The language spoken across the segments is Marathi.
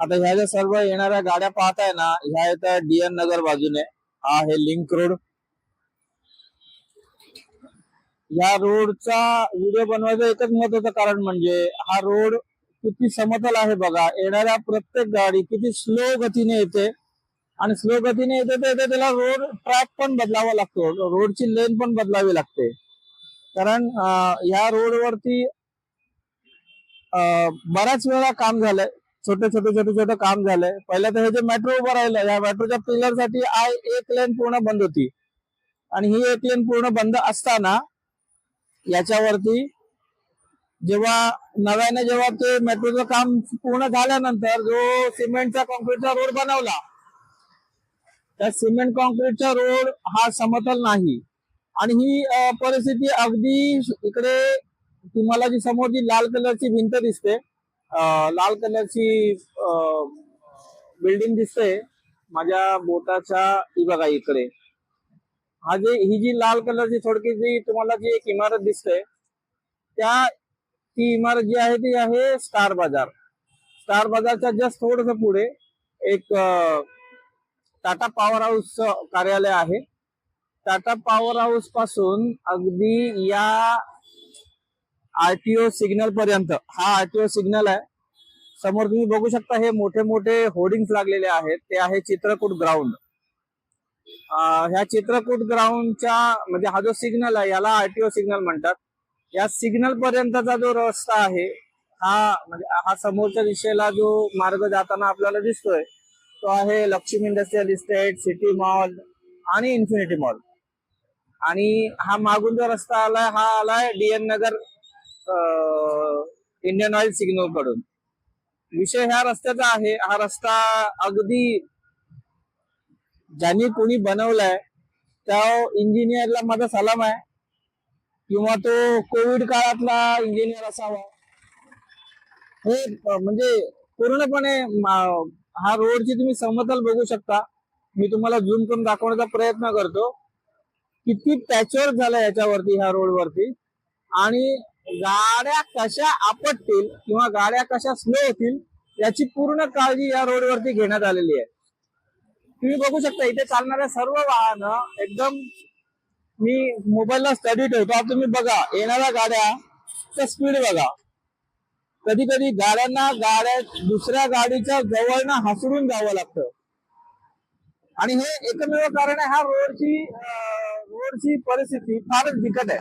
आता ह्या ज्या सर्व येणाऱ्या गाड्या पाहताय ना ह्या येतात डीएन नगर बाजूने हा आहे लिंक रोड या रोडचा व्हिडिओ बनवायचं एकच महत्वाचं कारण म्हणजे हा रोड किती समतल आहे बघा. येणाऱ्या प्रत्येक गाडी किती स्लो गतीने येते. आणि स्लो गतीने येते तर येते त्याला रोड ट्रॅक पण बदलावा लागतो. रोडची लेन पण बदलावी लागते. कारण या ह्या रोडवरती बऱ्याच वेळा काम झालंय. छोटे छोटे छोटे छोटे काम झालंय पहिलं तर हे जे मेट्रो उभं राहिलं या मेट्रोच्या पिलरसाठी आय एक लेन पूर्ण बंद होती. आणि ही एक लेन पूर्ण बंद असताना याच्यावरती जेव्हा नव्याने जेव्हा ते मेट्रोचं काम पूर्ण झाल्यानंतर जो सिमेंटचा कॉन्क्रीटचा रोड बनवला त्या सिमेंट कॉन्क्रीटचा रोड हा समतल नाही. आणि ही परिस्थिती अगदी इकडे तुम्हाला जी समोर जी लाल कलरची भिंत दिसते लाल कलरची बिल्डिंग दिसते माझ्या बोटाच्या बघा इकडे. हा जे ही जी लाल कलरची थोडकी जी तुम्हाला जी एक इमारत दिसते त्या ती इमारत जी आहे ती आहे स्टार बाजार. स्टार बाजारच्या जस्ट थोडस पुढे एक टाटा पॉवर हाऊस कार्यालय आहे. टाटा पॉवर हाऊसपासून अगदी या आरटीओ सिग्नल पर्यंत हा आरटीओ सिग्नल आहे. समोर तुम्ही बघू शकता हे मोठे मोठे होर्डिंग्स लागलेले आहेत. ते आहे चित्रकूट ग्राउंड. ह्या चित्रकूट ग्राउंडच्या म्हणजे हा जो सिग्नल आहे याला आरटीओ सिग्नल म्हणतात. या सिग्नल पर्यंतचा जो रस्ता आहे हा म्हणजे हा समोरच्या दिशेला जो मार्ग जाताना आपल्याला दिसतोय तो आहे Lakshmi industrial estate city mall आणि इन्फिनिटी मॉल. आणि हा मागून जो रस्ता आलाय हा आलाय डीएन नगर इंडियन ऑइल सिग्नलकडून. विषय ह्या रस्त्याचा आहे. हा रस्ता अगदी ज्यांनी कोणी बनवलाय त्या इंजिनियरला माझा सलाम आहे. किंवा तो कोविड काळातला इंजिनियर असावा. हे म्हणजे पूर्णपणे हा रोडची तुम्ही समतल बघू शकता. मी तुम्हाला झूम करून दाखवण्याचा प्रयत्न करतो. किती पॅचवर्क झाला याच्यावरती ह्या रोडवरती आणि गाड्या कशा आपटतील किंवा गाड्या कशा स्लो होतील याची पूर्ण काळजी या रोडवरती घेण्यात आलेली आहे. तुम्ही बघू शकता इथे चालणाऱ्या सर्व वाहन एकदम मी मोबाईलला स्टडी ठेवतो. आता तुम्ही बघा येणाऱ्या गाड्या स्पीड बघा. कधी कधी गाड्यांना गाड्या दुसऱ्या गाडीच्या जवळनं हसरून जावं लागतं. आणि हे एकमेव कारण आहे हा रोडची रोडची परिस्थिती फारच बिकट आहे.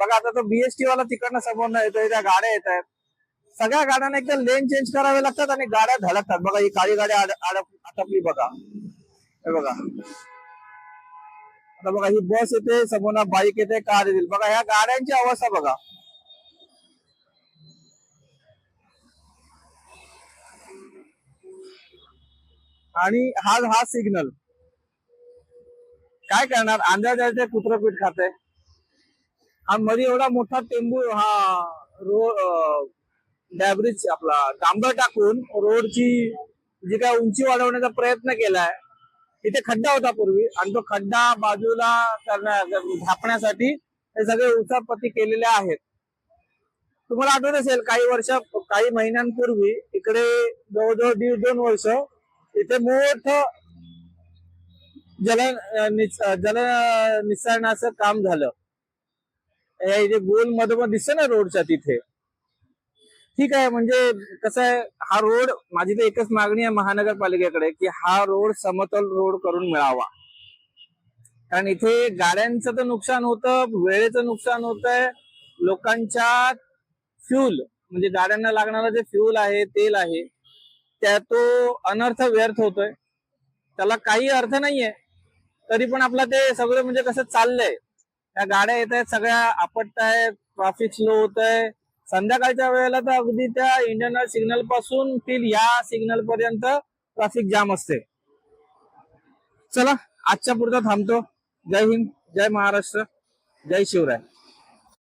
बघा आता तो बीएसटी वाला तिकडनं समोरनं येतोय त्या गाड्या येत आहेत. सगळ्या गाड्यांना एकदा लेन चेंज करावे लागतात आणि गाड्या धडकतात. बघा ही काळी गाडी आड- आटपली बघा. हे बघा. आता बघा ही बस येते समोर बाईक येते कार येतील. बघा ह्या गाड्यांची अवस्था बघा. आणि हा हा सिग्नल काय करणार? आंध्र कुत्रपीठ खाते हा मध्ये एवढा मोठा टेंबू हा रोड डॅब्रिज आपला डांबर टाकून रोडची जी काय उंची वाढवण्याचा प्रयत्न केलाय तिथे खड्डा होता पूर्वी आणि तो खड्डा बाजूला करण्या झाकण्यासाठी हे सगळे उचापती केलेले आहेत. तुम्हाला आठवत असेल काही वर्ष काही महिन्यांपूर्वी इकडे जवळजवळ दीड दोन वर्ष इथे मोठ जल जल निसरणाचं काम झालं. इथे गोलमध्ये दिसत ना रोडच्या तिथे. ठीक आहे म्हणजे कसं आहे हा रोड माझी तर एकच मागणी आहे महानगरपालिकेकडे की हा रोड समतल रोड करून मिळावा. कारण इथे गाड्यांचं तर नुकसान होतं वेळेचं नुकसान होतंय लोकांच्या फ्यूल म्हणजे गाड्यांना लागणारं जे फ्यूल आहे तेल आहे त्या तो अनर्थ व्यर्थ होतोय. त्याला काही अर्थ नाहीये. तरी पण आपलं ते सगळं म्हणजे कसं चाललंय. त्या गाड्या येत आहेत सगळ्या आपटत आहेत ट्रॅफिक स्लो होत आहे. संध्याकाळच्या वेळेला तर अगदी त्या इंडियन सिग्नलपासून तील या सिग्नल पर्यंत ट्रॅफिक जाम असते. चला आजच्या पुरता थांबतो. जय हिंद जय महाराष्ट्र जय शिवराय.